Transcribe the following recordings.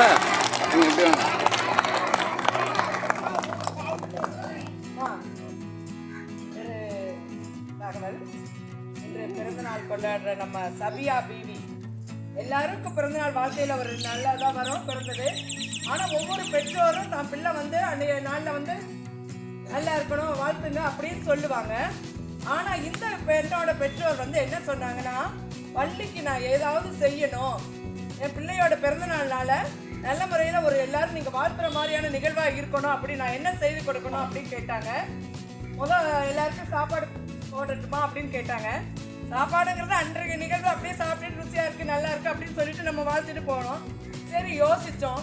Sir நீங்கள் எப்படி வாங்க தகவல் இன்று பிறந்தநாள் கொண்டாடுற நம்ம சபியா பீவி எல்லாருக்கும் பிறந்தநாள் வாழ்க்கையில் ஒரு நல்லதாக வரும் பிறந்தது ஆனால் ஒவ்வொரு பெற்றோரும் தான் பிள்ளை வந்து அன்றைய நாளில் வந்து நல்லா இருக்கணும் வாழ்த்துங்க அப்படின்னு சொல்லுவாங்க ஆனால் இந்த பெண்ணோட பெற்றோர் வந்து என்ன சொன்னாங்கன்னா பள்ளிக்கு நான் ஏதாவது செய்யணும் என் பிள்ளையோட பிறந்தநாள்னால நல்ல முறையில் ஒரு எல்லாரும் நீங்கள் வாழ்த்துற மாதிரியான நிகழ்வாக இருக்கணும். அப்படி நான் என்ன செய்து கொடுக்கணும் அப்படின்னு கேட்டாங்க. முதல் எல்லாருக்கும் சாப்பாடு போடட்டுமா அப்படின்னு கேட்டாங்க. சாப்பாடுங்கிறது அன்றைய நிகழ்வு. அப்படியே சாப்பிட்டுட்டு ருசியாக இருக்குது நல்லா இருக்குது அப்படின்னு சொல்லிட்டு நம்ம வாழ்த்துட்டு போனோம். சரி யோசித்தோம்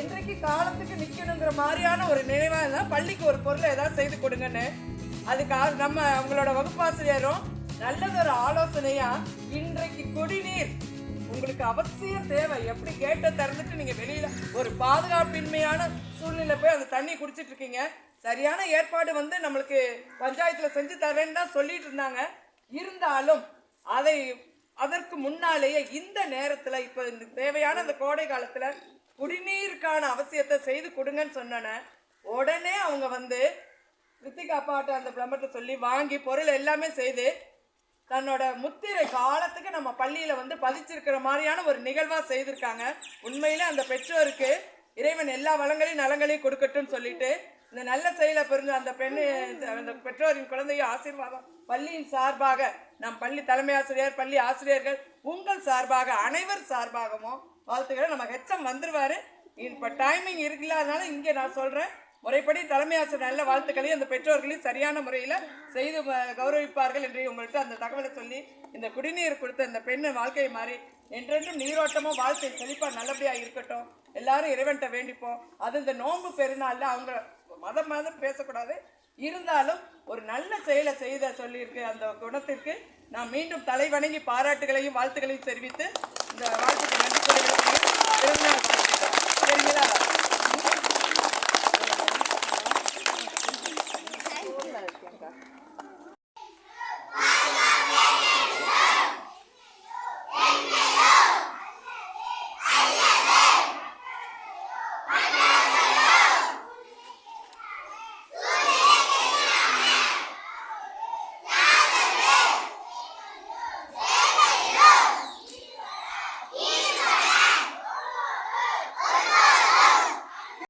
இன்றைக்கு காலத்துக்கு நிற்கணுங்கிற மாதிரியான ஒரு நினைவாக இருந்தால் பள்ளிக்கு ஒரு பொருளை ஏதாவது செய்து கொடுங்கன்னு. அதுக்காக நம்ம அவங்களோட வகுப்பாசிரியரும் நல்லதொரு ஆலோசனையாக இன்றைக்கு குடிநீர் உங்களுக்கு அவசியம் தேவை. எப்படி கேட்டை திறந்துட்டு நீங்கள் வெளியில் ஒரு பாதுகாப்பின்மையான சூழ்நிலை போய் அந்த தண்ணி குடிச்சிட்டு இருக்கீங்க. சரியான ஏற்பாடு வந்து நம்மளுக்கு பஞ்சாயத்தில் செஞ்சு தரேன்னு தான் சொல்லிட்டு இருந்தாங்க. இருந்தாலும் அதை அதற்கு முன்னாலேயே இந்த நேரத்தில் இப்போ இந்த தேவையான அந்த கோடை காலத்தில் குடிநீருக்கான அவசியத்தை செய்து கொடுங்கன்னு சொன்னோன்னே உடனே அவங்க வந்து ரித்திகா பாட்டு அந்த பிளம்பர்கிட்ட சொல்லி வாங்கி பொருள் எல்லாமே செய்து தன்னோட முத்திரை காலத்துக்கு நம்ம பள்ளியில் வந்து பதிச்சிருக்கிற மாதிரியான ஒரு நிகழ்வாக செய்திருக்காங்க. உண்மையில் அந்த பெற்றோருக்கு இறைவன் எல்லா வளங்களையும் நலங்களையும் கொடுக்கட்டும்னு சொல்லிட்டு இந்த நல்ல செயலை பிறந்த அந்த பெண்ணு அந்த பெற்றோரின் குழந்தைய ஆசீர்வாதம். பள்ளியின் சார்பாக நம் பள்ளி தலைமை ஆசிரியர் பள்ளி ஆசிரியர்கள் உங்கள் சார்பாக அனைவர் சார்பாகவும் வாழ்த்துக்களை. நம்ம ஹெச்எம் வந்துடுவார் இப்போ டைமிங் இருக்குல்ல அதனால் இங்கே நான் சொல்கிறேன் முறைப்படி தலைமை ஆசிரியர் நல்ல வாழ்த்துக்களையும் அந்த பெற்றோர்களையும் சரியான முறையில் செய்து வ- கௌரவிப்பார்கள் என்று உங்கள்கிட்ட அந்த தகவலை சொல்லி இந்த குடிநீர் கொடுத்த இந்த பெண்ணு வாழ்க்கை மாறி என்றென்றும் நீரோட்டமும் வாழ்க்கை செழிப்பாக நல்லபடியாக இருக்கட்டும். எல்லாரும் இறைவன்கிட்ட வேண்டிப்போம். அது இந்த நோன்பு பெருநாளில் அவங்க மதம் மதம் பேசக்கூடாது. இருந்தாலும் ஒரு நல்ல செயலை செய்த சொல்லியிருக்கு அந்த குணத்திற்கு நான் மீண்டும் தலை வணங்கி பாராட்டுகளையும் வாழ்த்துக்களையும் தெரிவித்து இந்த வாழ்த்துக்கு நன்றி la descuentas.